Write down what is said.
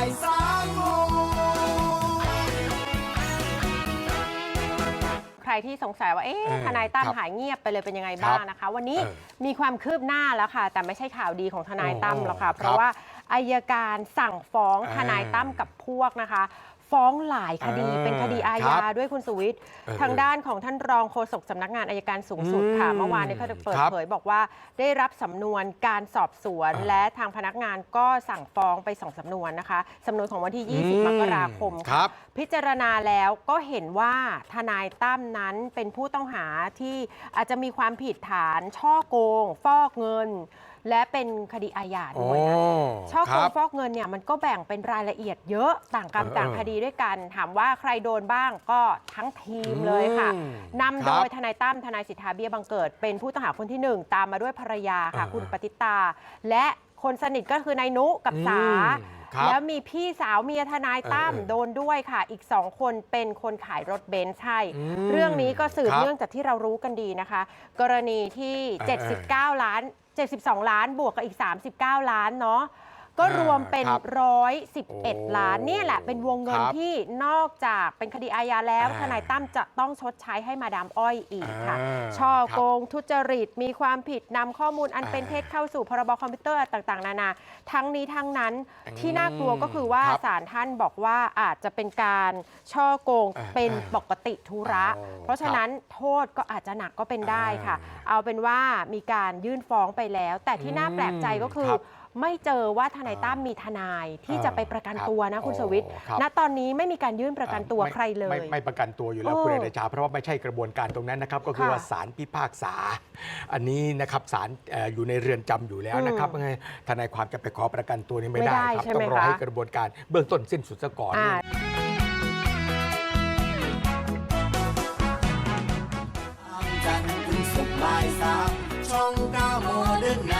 ายสามโมงใครที่สงสัยว่า เอ๊ะ เออทนายตั้มครับหายเงียบไปเลยเป็นยังไงบ้างนะคะ วันนี้เออมีความคืบหน้าแล้วค่ะ แต่ไม่ใช่ข่าวดีของทนายตั้มโอ้หรอกค่ะครับเพราะว่าอายการสั่งฟ้องอ่าทนายตั้มกับพวกนะคะ ฟ้องหลายคดีอ่าเป็นคดีอาครัญาบด้วยคุณสุวิทย์เออทางด้านของท่านรองโฆษกสำนักงานอายการสูงสุดค่ะอืมเมื่อวานนี้เขาเปิดครับเผยบอกว่าได้รับสำนวนการสอบสวนอ่าและทางพนักงานก็สั่งฟ้องไปสองสำนวนนะคะสำนวนของวันที่20 มกราคมครับ พิจารณาแล้วก็เห็นว่าทนายตั้มนั้นเป็นผู้ต้องหาที่อาจจะมีความผิดฐานช่อโกง ฟอกเงิน และเป็นคดีอาญาด้วยนะ ช่อคโกงรับฟอกเงินเนี่ยมันก็แบ่งเป็นรายละเอียดเยอะต่างกรรมเออต่างคดีด้วยกัน ถามว่าใครโดนบ้างก็ทั้งทีมเลยค่ะอืมนำโดคยรับทนายตั้มทนายสิทธาเบี้ยบังเกิด เป็นผู้ต้องหาคนที่หนึ่งตามมาด้วยภรรยาค่ะเออคุณปฏิตา และคนสนิทก็คือนายนุกับสาอืมครับแล้วมีพี่สาวเมียทนายตั้มเออเออโดนด้วยค่ะ อีกสองคนเป็นคนขายรถเบนซ์ให้อืมเรื่องนี้ก็สืบครับเนื่องจากที่เรารู้กันดีนะคะ กรณีที่เออเออ79 ล้าน 72 ล้านบวกกับอีก 39 ล้านเนาะ ก็อ่ารวมเป็น ครับ111 ล้านเนี่ยแหละเป็นวงเงินครับที่นอกจากเป็นคดีอาญาแล้ว อ่าทนายตั้มจะต้องชดใช้ให้มาดามอ้อยอีกค่ะ อ่าช่อครับโกงทุจริตมีความผิดนำข้อมูลอันเป็นอ่าเท็จเข้าสู่พรบคอมพิวเตอร์ต่างๆ นานา ทั้งนี้ทั้งนั้นอืมที่น่ากลัวก็คือว่าครับศาลท่านบอกว่าอาจจะเป็นการช่อโกงอ่าเป็นอ่าปกติธุระ อ๋อเพราะฉะนั้นโทษก็อาจจะหนักก็เป็นได้ค่ะอ่าเอาเป็นว่ามีการยื่นฟ้องไปแล้ว แต่ที่น่าแปลกใจก็คือครับ ไม่เจอว่าทนายตั้มมีทนายที่จะไปประกันตัวนะคุณสวิทย์อ๋อครับณตอนนี้ไม่มีการยื่นประกันตัวไม่ใครเลยไม่ไม่ประกันตัวอยู่แล้วโอ้คุณเดชาเพราะว่าไม่ใช่กระบวนการตรงนั้นนะครับ ก็คือค่ะว่าศาลพิพากษา อันนี้นะครับศาลเอ่ออยู่ในเรือนจำอยู่แล้วนะครับอืมไงทนายความจะไปขอประกันตัวนี้ไม่ไม่ได้ได้ครับใช่ไหมต้องรอคะให้กระบวนการเบื้องต้นสิ้นสุดซะก่อนอ่าจันทร์ถึงศุกร์บ่ายสามช่องเก้าโมเดิร์นไน